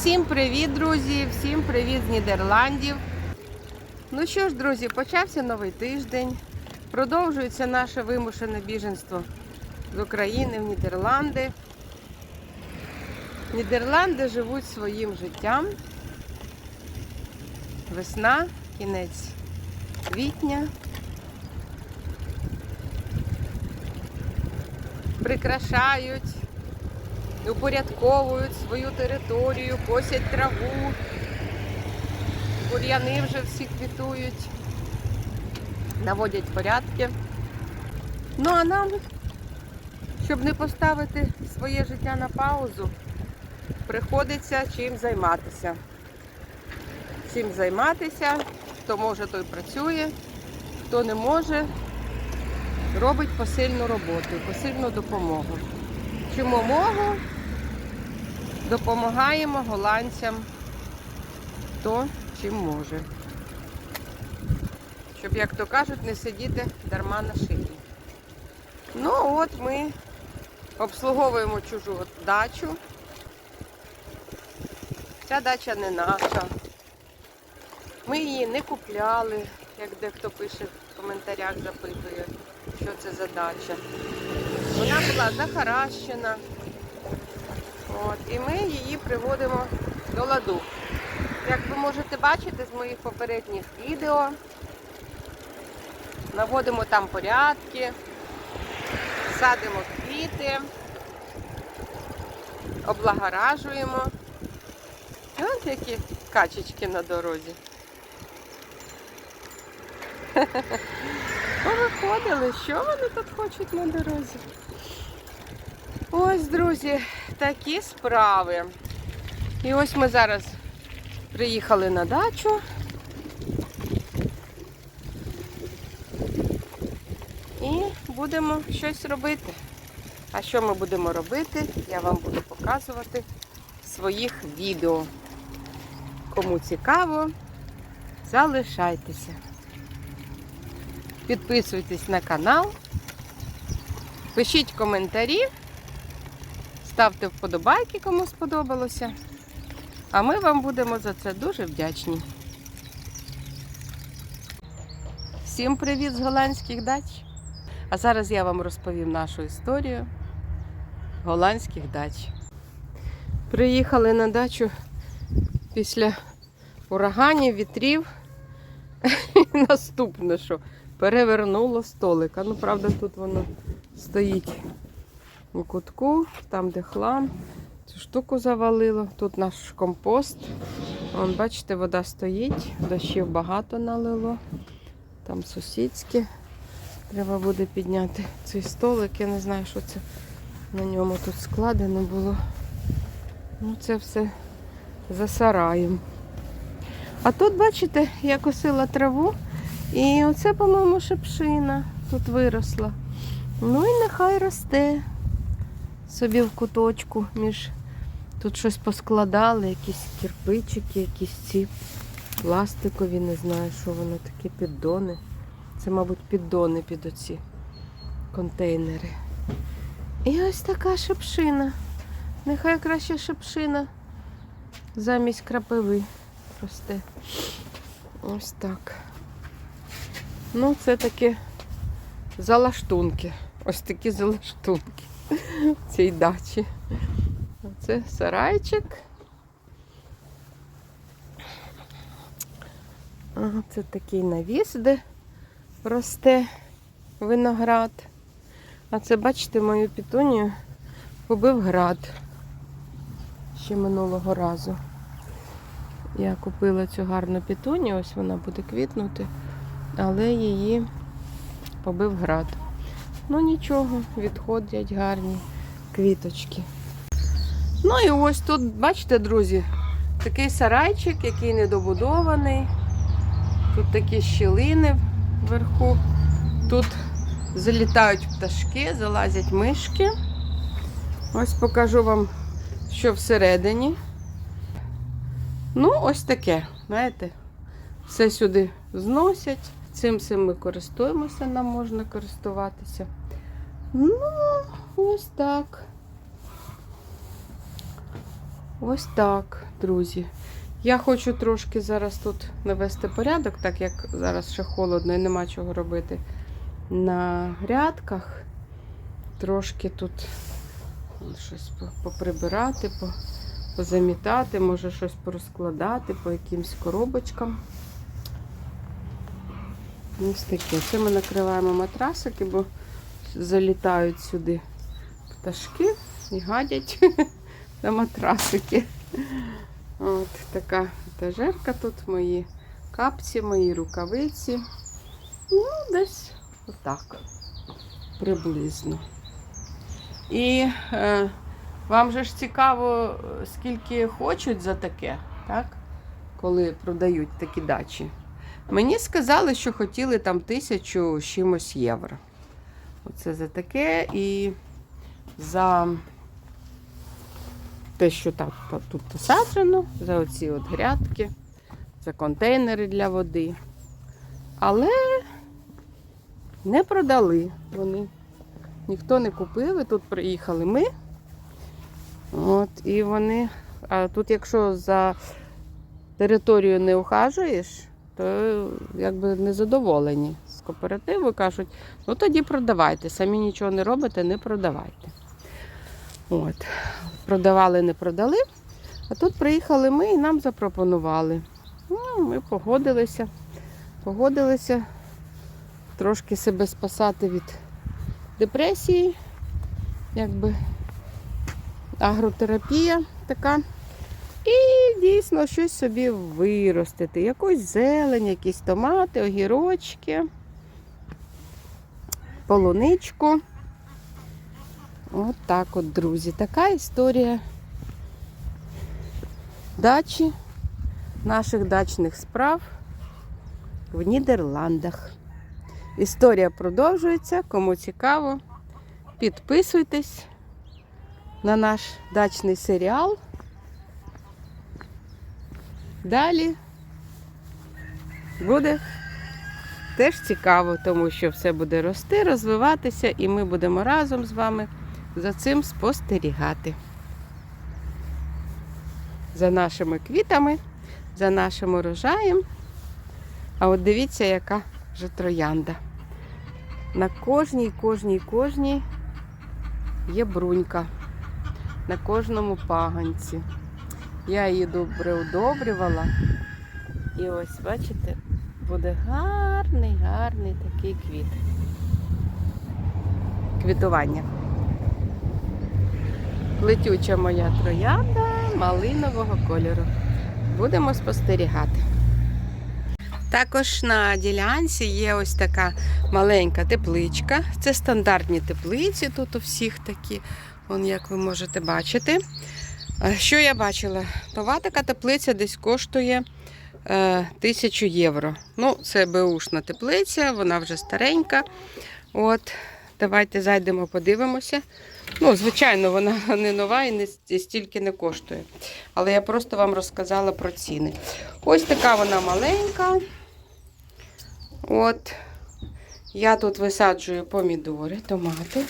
Всім привіт, друзі! Всім привіт з Нідерландів. Ну що ж, друзі, почався новий тиждень. Продовжується наше вимушене біженство з України в Нідерланди. Нідерланди живуть своїм життям. Весна, кінець квітня. Прикрашають упорядковують свою територію, косять траву, бур'яни вже всі квітують, наводять порядки. Ну а нам, щоб не поставити своє життя на паузу, приходиться чим займатися. Чим займатися, хто може, той працює, хто не може, робить посильну роботу, посильну допомогу. Чому мову допомагаємо голландцям хто чим може. Щоб, як то кажуть, не сидіти дарма на шиї. Ну от ми обслуговуємо чужу дачу. Ця дача не наша. Ми її не купляли, як дехто пише в коментарях, запитує, що це за дача. Вона була захаращена. От, і ми її приводимо до ладу. Як ви можете бачити з моїх попередніх відео, наводимо там порядки, садимо квіти, облагоражуємо. І Ось які качечки на дорозі. Повиходили, що вони тут хочуть на дорозі? Ось, друзі, такі справи. І ось ми зараз приїхали на дачу. І будемо щось робити. А що ми будемо робити, я вам буду показувати в своїх відео. Кому цікаво, залишайтеся. Підписуйтесь на канал, пишіть коментарі, ставте вподобайки, кому сподобалося. А ми вам будемо за це дуже вдячні. Всім привіт з голландських дач! А зараз я вам розповім нашу історію голландських дач. Приїхали на дачу після ураганів, вітрів. І наступне, що перевернуло столика. Ну, правда, тут воно стоїть у кутку, там, де хлам. Цю штуку завалило. Тут наш компост. Вон, бачите, вода стоїть, дощів багато налило. Там сусідські. Треба буде підняти цей столик. Я не знаю, що це на ньому тут складено було. Ну, це все за сараєм. А тут, бачите, я косила траву. І оце, по-моєму, шипшина тут виросла. Ну і нехай росте собі в куточку між. Тут щось поскладали, якісь кирпичики, якісь ці пластикові, не знаю, що воно таке, піддони. Це, мабуть, піддони під оці контейнери. І ось така шипшина. Нехай краще шипшина замість крапиви росте. Ось так. Ну, це такі залаштунки. Ось такі залаштунки в цій дачі. Це сарайчик. Це такий навіс, де росте виноград. А це, бачите, мою пітунію побив град ще минулого разу. Я купила цю гарну пітунію, ось вона буде квітнути, але її побив град. Ну нічого, відходять гарні квіточки. Ну і ось тут, бачите, друзі, такий сарайчик, який недобудований. Тут такі щілини вверху. Тут залітають пташки, залазять мишки. Ось покажу вам, що всередині. Ну, ось таке, знаєте, все сюди зносять. Цим всім ми користуємося, нам можна користуватися. Ну, ось так. Ось так, друзі. Я хочу трошки зараз тут навести порядок, так як зараз ще холодно і нема чого робити на грядках. Трошки тут щось поприбирати, позамітати, може щось порозкладати по якимсь коробочкам. Ось таке. Це ми накриваємо матрасики, бо залітають сюди пташки і гадять на матрасики. От така етажерка тут, мої капці, мої рукавиці. Ну, десь отак. Приблизно. І е, вам же ж цікаво, скільки хочуть за таке, так? Коли продають такі дачі. Мені сказали, що хотіли там тисячу чимось євро. Оце за таке і за те, що так тут посаджено, за оці от грядки, за контейнери для води. Але не продали вони. Ніхто не купив, і тут приїхали ми. От, і вони. А тут, якщо за територію не ухажуєш, то якби незадоволені з кооперативу кажуть, ну тоді продавайте. Самі нічого не робите, не продавайте. От. Продавали, не продали. А тут приїхали ми і нам запропонували. Ну, ми погодилися. Погодилися трошки себе спасати від депресії, якби агротерапія така. І дійсно щось собі виростити. Якусь зелень, якісь томати, огірочки, полуничку. От так от, друзі. Така історія дачі, наших дачних справ в Нідерландах. Історія продовжується. Кому цікаво, підписуйтесь на наш дачний серіал. Далі буде теж цікаво, тому що все буде рости, розвиватися, і ми будемо разом з вами за цим спостерігати. За нашими квітами, за нашим урожаєм. А от дивіться, яка вже троянда. На кожній, кожній, кожній є брунька. На кожному паганці. Я її добре удобрювала. І ось, бачите, буде гарний, гарний такий квіт. Квітування. Летюча моя троянда малинового кольору. Будемо спостерігати. Також на ділянці є ось така маленька тепличка. Це стандартні теплиці, тут у всіх такі, Вон, як ви можете бачити. Е, Що я бачила? Нова така теплиця десь коштує е, 1000 євро. Ну, це беушна теплиця, вона вже старенька. От, давайте зайдемо, подивимося. Ну, звичайно, вона не нова і не стільки не коштує. Але я просто вам розказала про ціни. Ось така вона маленька. От. Я тут висаджую помідори, томати.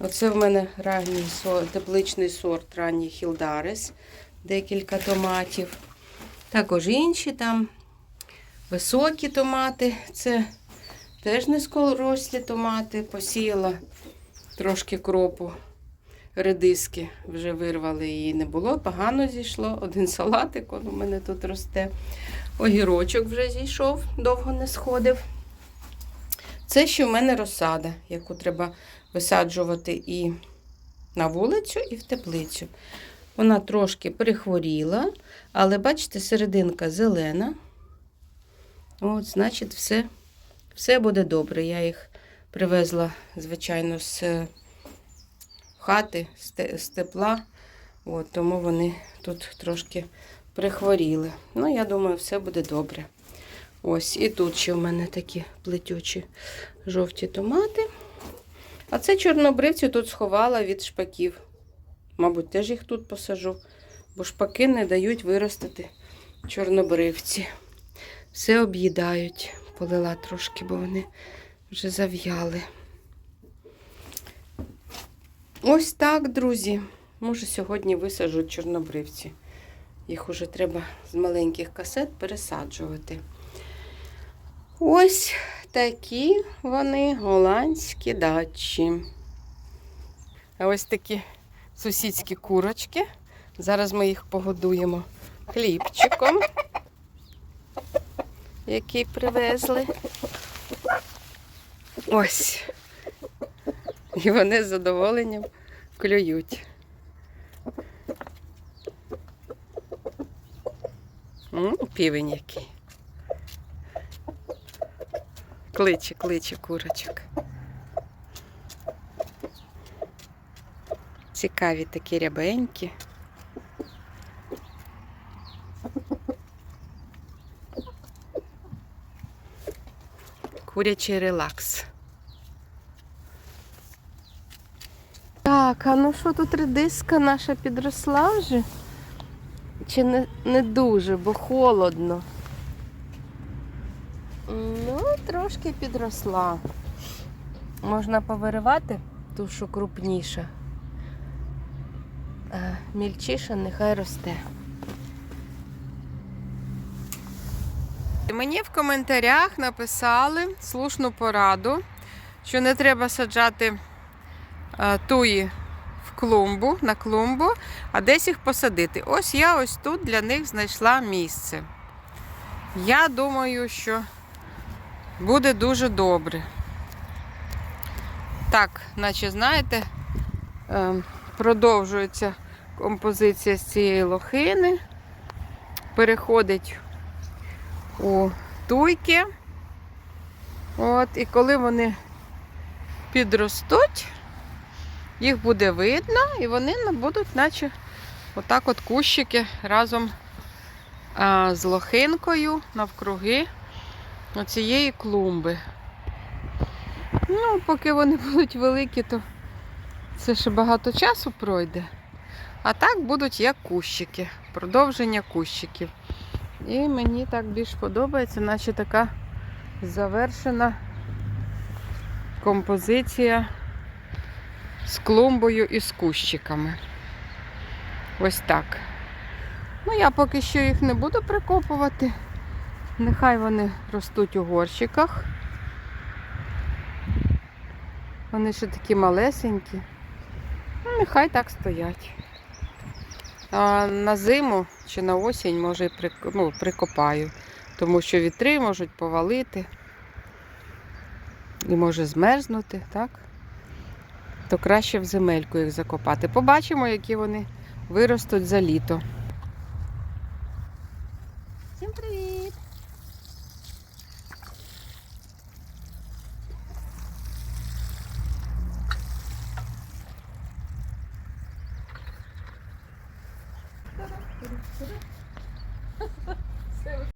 Оце в мене ранній тепличний сорт ранній Хілдарис. Декілька томатів. Також інші там високі томати. Це теж низькорослі томати. Посіяла трошки кропу, редиски вже вирвали її не було. Погано зійшло. Один салатик он у мене тут росте. Огірочок вже зійшов, довго не сходив. Це ще в мене розсада, яку треба висаджувати і на вулицю, і в теплицю. Вона трошки перехворіла, але бачите, серединка зелена. От, значить, все, все буде добре. Я їх привезла, звичайно, з хати, з тепла. От, тому вони тут трошки прихворіли. Ну, я думаю, все буде добре. Ось, і тут ще в мене такі плетючі жовті томати. А це чорнобривці тут сховала від шпаків. Мабуть, теж їх тут посажу, бо шпаки не дають виростити чорнобривці. Все об'їдають. Полила трошки, бо вони вже зав'яли. Ось так, друзі. Може, сьогодні висаджуть чорнобривці. Їх уже треба з маленьких касет пересаджувати. Ось такі вони голландські дачі. А ось такі сусідські курочки. Зараз ми їх погодуємо хлібчиком, який привезли. Ось. І вони з задоволенням клюють. М, Півень який. Кличе, кличе курочок. Цікаві такі рябенькі. Курячий релакс. Так, а ну що тут редиска наша підросла вже? Чи не, не дуже, бо холодно? Ну, трошки підросла. Можна повиривати ту, що крупніша. А мільчіша нехай росте. Мені в коментарях написали слушну пораду, що не треба саджати е, туї в клумбу, на клумбу, а десь їх посадити. Ось я ось тут для них знайшла місце. Я думаю, що буде дуже добре. Так, наче знаєте, е, продовжується композиція з цієї лохини, переходить у туйки. От, і коли вони підростуть, їх буде видно, і вони будуть, наче отак от кущики разом а, з лохинкою навкруги оцієї клумби. Ну, поки вони будуть великі, то це ще багато часу пройде. А так будуть як кущики, продовження кущиків. І мені так більш подобається, наче така завершена композиція з клумбою і з кущиками. Ось так. Ну, я поки що їх не буду прикопувати. Нехай вони ростуть у горщиках. Вони ще такі малесенькі. Ну, нехай так стоять. А на зиму чи на осінь, може, ну, прикопаю, тому що вітри можуть повалити і може змерзнути, так? То краще в земельку їх закопати. Побачимо, які вони виростуть за літо.